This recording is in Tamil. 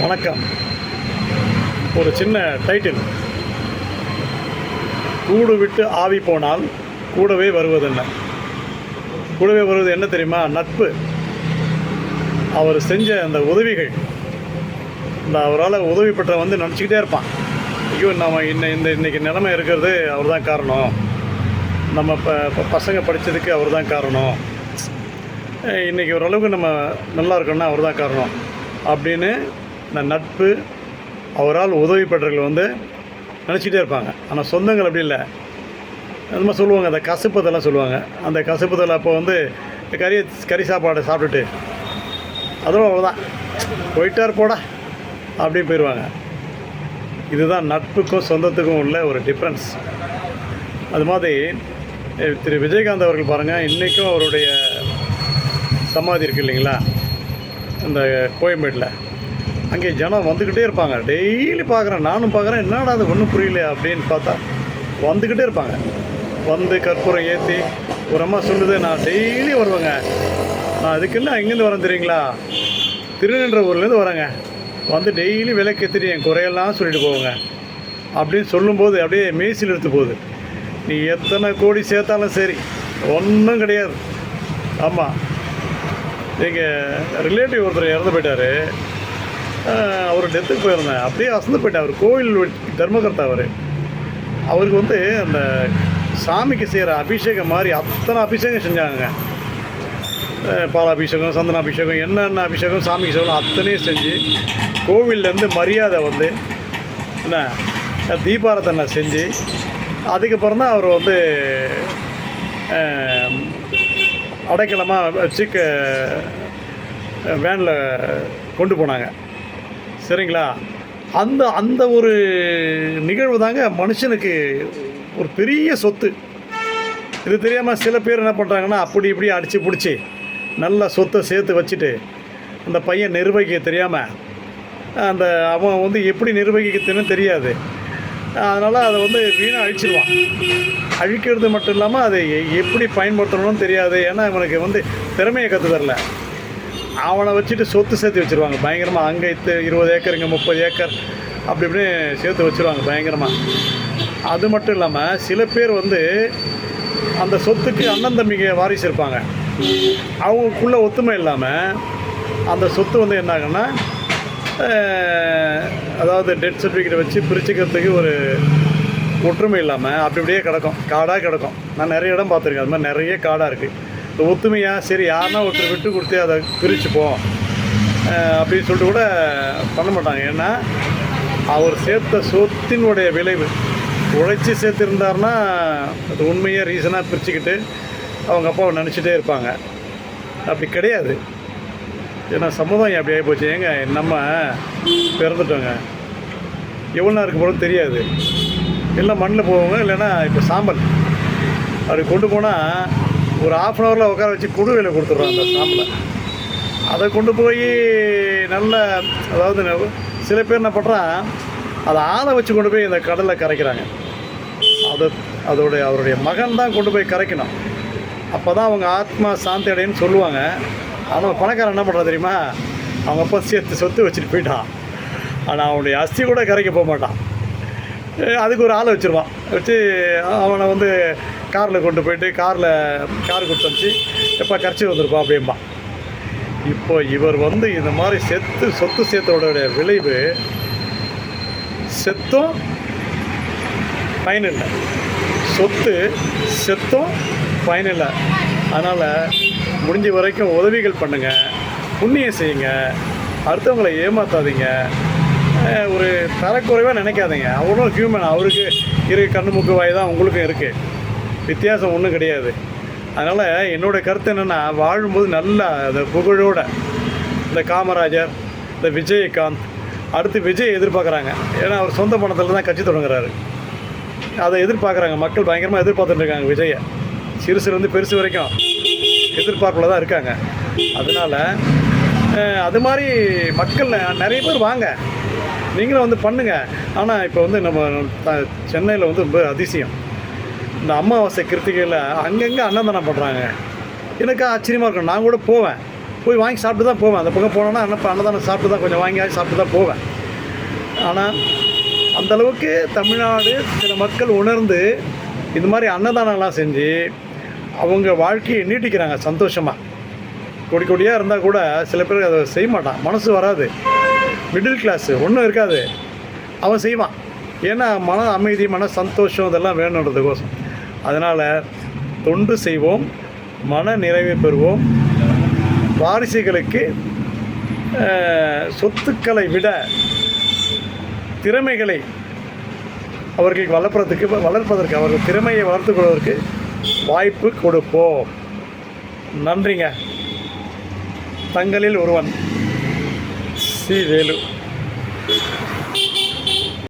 வணக்கம். ஒரு சின்ன டைட்டில் கூடு விட்டு ஆவி போனால் கூடவே வருவதென்ன கூடவே வருவது என்ன தெரியுமா? நட்பு. அவர் செஞ்ச அந்த உதவிகள். இந்த அவரால் உதவி பெற்ற வந்து நினச்சிக்கிட்டே இருப்பான். ஐயோ நம்ம இன்ன இந்த இன்றைக்கி நிலைமை இருக்கிறது அவர் தான் காரணம். நம்ம இப்போ பசங்க படித்ததுக்கு அவர் தான் காரணம் இன்றைக்கி ஓரளவுக்கு நம்ம நல்லா இருக்கோம்னா அவர் தான் காரணம். அப்படின்னு இந்த நட்பு அவரால் உதவி பெற்றவர்கள் வந்து நினச்சிட்டே இருப்பாங்க. ஆனால் சொந்தங்கள் அப்படி இல்லை. அது சொல்லுவாங்க அந்த கசப்புதெல்லாம் சொல்லுவாங்க. அந்த கசப்புதல் அப்போ வந்து கறி கறி சாப்பாடை சாப்பிட்டுட்டு அதுவும் அவ்வளோதான் போயிட்டார் போடா அப்படின்னு போயிடுவாங்க இதுதான் நட்புக்கும் சொந்தத்துக்கும் உள்ள ஒரு டிஃப்ரென்ஸ் அது மாதிரி திரு விஜயகாந்த் அவர்கள் பாருங்கள் இன்றைக்கும் அவருடைய சமாதி இருக்குது இல்லைங்களா? இந்த கோயம்பேட்டில். அங்கே ஜனம் வந்துக்கிட்டே இருப்பாங்க. டெய்லி பார்க்குறேன். நானும் பார்க்குறேன். என்னடா அது ஒன்றும் புரியல அப்படின்னு பார்த்தா வந்துக்கிட்டே இருப்பாங்க. வந்து கற்பூரம் ஏற்றி ஒரு அம்மா சொல்லுது நான் டெய்லி வருவேங்க. நான் அதுக்கெல்லாம் எங்கேருந்து வரேன் தெரியுங்களா? திருநின்றவூர்லேருந்து வரேங்க. வந்து டெய்லி விலைக்கு ஏற்றிட்டு என் குறையெல்லாம் சொல்லிட்டு போவோங்க. அப்படின்னு சொல்லும்போது அப்படியே மேசில் எடுத்து போகுது. நீ எத்தனை கோடி சேர்த்தாலும் சரி ஒன்றும் கிடையாது. ஆமாம் எங்கள் ரிலேட்டிவ் ஒருத்தர் இறந்து போயிட்டார். அவர் டெத்துக்கு போயிருந்தேன். அப்படியே அசந்து போயிட்டேன் அவர் கோவில் தர்மகர்த்தா அவர். அவருக்கு வந்து அந்த சாமிக்கு செய்கிற அபிஷேகம் மாதிரி அத்தனை அபிஷேகம் செஞ்சாங்க பாலாபிஷேகம் சந்தன அபிஷேகம் என்னென்ன அபிஷேகம் சாமிக்கு செய்யணும் அத்தனையும் செஞ்சு கோவில்லேருந்து மரியாதை வந்து என்ன தீபாரத்தனை செஞ்சு அதுக்கப்புறம் தான் அவர் வந்து அடைக்கலமாக வச்சு வேனில் கொண்டு போனாங்க. சரிங்களா? அந்த அந்த ஒரு நிகழ்வு தாங்க மனுஷனுக்கு ஒரு பெரிய சொத்து. இது தெரியாமல் சில பேர் என்ன பண்ணுறாங்கன்னா அப்படி இப்படி அடித்து பிடிச்சி நல்ல சொத்தை சேர்த்து வச்சுட்டு அந்த பையன் நிர்வகிக்க தெரியாமல் அந்த அவன் வந்து எப்படி நிர்வகிக்கிறதுன்னு தெரியாது. அதனால் அதை வந்து வீணாக அழிச்சிடுவான் அழிக்கிறது மட்டும் இல்லாமல் அதை எப்படி பயன்படுத்தணும்னு தெரியாது. ஏன்னா இவனுக்கு வந்து திறமையை கற்று தரல. அவனை வச்சுட்டு சொத்து சேர்த்து வச்சுருவாங்க. பயங்கரமாக அங்கே இத்து இருபது ஏக்கர் இங்கே முப்பது ஏக்கர் அப்படி இப்படின்னு சேர்த்து வச்சுருவாங்க பயங்கரமாக அது மட்டும் இல்லாமல் சில பேர் வந்து அந்த சொத்துக்கு அண்ணன் தம்பிங்க வாரிசு இருப்பாங்க. அவங்களுக்குள்ள ஒத்துமை இல்லாமல் அந்த சொத்து வந்து என்ன ஆகுன்னா அதாவது டெத் சர்டிஃபிகேட் வச்சு பிரிச்சுக்கிறதுக்கு ஒரு ஒற்றுமை இல்லாமல் அப்படி அப்படியே கிடக்கும். காடாக கிடக்கும். நான் நிறைய இடம் பார்த்துருக்கேன். அது மாதிரி நிறைய காடாக இருக்குது இந்த ஒத்துமையாக சரி யாருன்னா ஒருத்தர் விட்டு கொடுத்து அதை பிரிச்சுப்போம். அப்படின்னு சொல்லிட்டு கூட பண்ண மாட்டாங்க. ஏன்னா அவர் சேர்த்த சொத்தினுடைய விளைவு. உழைச்சி சேர்த்துருந்தாருன்னா அது உண்மையாக ரீசனாக பிரிச்சுக்கிட்டு அவங்க அப்பாவை நினச்சிட்டே இருப்பாங்க. அப்படி கிடையாது. ஏன்னா சமுதாயம் அப்படி ஆகி போச்சு. ஏங்க நம்ம பிறந்துட்டோங்க. எவ்வளோ நேரம் இருக்க தெரியாது. எல்லாம் மண்ணில் போவாங்க இல்லைன்னா இப்போ சாம்பல். அப்படி கொண்டு போனால் ஒரு ஆஃப் அன் ஹவரில் உட்கார வச்சு குடுவையில் கொடுத்துட்றோம் அந்த ஸ்டாம்பில் அதை கொண்டு போய் நல்ல அதாவது சில பேர் என்ன பண்ணுறான் அதை ஆளை வச்சு கொண்டு போய் இந்த கடலில் கரைக்கிறாங்க. அது அதோடைய அவருடைய மகன் தான் கொண்டு போய் கரைக்கணும். அப்போ தான் அவங்க ஆத்மா சாந்தி அடையன்னு சொல்லுவாங்க. ஆனால் பணக்காரன் என்ன பண்ணுறான் தெரியுமா? அவங்க அப்பா சேர்த்து சொத்து வச்சுட்டு போயிட்டான். ஆனால் அவனுடைய அஸ்தி கூட கரைக்க போக மாட்டான். அதுக்கு ஒரு ஆளை வச்சுருவான். வச்சு அவனை வந்து காரில் கொண்டு போயிட்டு காரில் கார் கொடுத்து அனுப்பிச்சு எப்போ கரைச்சி வந்திருப்போம் அப்படிம்பா. இப்போ இவர் வந்து இந்த மாதிரி செத்து சொத்து சேர்த்தோடைய விளைவு செத்தும் பயனில்லை. சொத்து செத்தும் பயனில்லை. அதனால் முடிஞ்ச வரைக்கும் உதவிகள் பண்ணுங்கள் புண்ணியம் செய்யுங்க அடுத்தவங்களை ஏமாற்றாதீங்க ஒரு தரக்குறைவாக நினைக்காதீங்க. அவரும் ஹியூமன் அவருக்கு இரு கண்ணு மூக்கு வாய் தான் உங்களுக்கும் இருக்குது வித்தியாசம் ஒன்றும் கிடையாது. அதனால் என்னோடய கருத்து என்னென்னா வாழும்போது நல்லா அந்த புகழோட இந்த காமராஜர் இந்த விஜயகாந்த் அடுத்து விஜய் எதிர்பார்க்குறாங்க. ஏன்னா அவர் சொந்த பணத்தில் தான் கட்சி தொடங்குறாரு. அதை எதிர்பார்க்குறாங்க. மக்கள் பயங்கரமாக எதிர்பார்த்துட்டு இருக்காங்க விஜயை. சிறுசுலேருந்து பெருசு வரைக்கும் எதிர்பார்ப்பில் தான் இருக்காங்க. அதனால் அது மாதிரி மக்கள் நிறைய பேர் வாங்க. நீங்களும் வந்து பண்ணுங்கள் ஆனால் இப்போ வந்து நம்ம த- சென்னையில் வந்து ரொம்ப அதிசயம். இந்த அமாவாசை கிருத்திகையில் அங்கங்கே அன்னதானம் பண்ணுறாங்க எனக்கு ஆச்சரியமாக இருக்கும். நான் கூட போவேன். போய் வாங்கி சாப்பிட்டு தான் போவேன். அந்த பக்கம் போனோன்னா அன்னப்ப அன்னதானம் சாப்பிட்டு தான் கொஞ்சம் வாங்கி சாப்பிட்டு தான் போவேன். ஆனால் அந்த அளவுக்கு தமிழ்நாடு சில மக்கள் உணர்ந்து இது மாதிரி அன்னதானம்லாம் செஞ்சு அவங்க வாழ்க்கையை நீட்டிக்கிறாங்க சந்தோஷமாக கொடி கொடியாக இருந்தால் கூட சில பேர் அதை செய்ய மாட்டான். மனசு வராது. மிடில் கிளாஸு ஒன்றும் இருக்காது. அவன் செய்வான். ஏன்னா மன அமைதி மன சந்தோஷம் இதெல்லாம் வேணுன்றதுக்கோசம். அதனால் தொண்டு செய்வோம் மன நிறைவை பெறுவோம். வாரிசுகளுக்கு சொத்துக்களை விட திறமைகளை அவர்களுக்கு வளர்ப்பதற்கு வளர்ப்பதற்கு அவர்கள் திறமையை வளர்த்து கொள்வதற்கு வாய்ப்பு கொடுப்போம். நன்றிங்க. தங்களில் ஒருவன் சி. வேலு.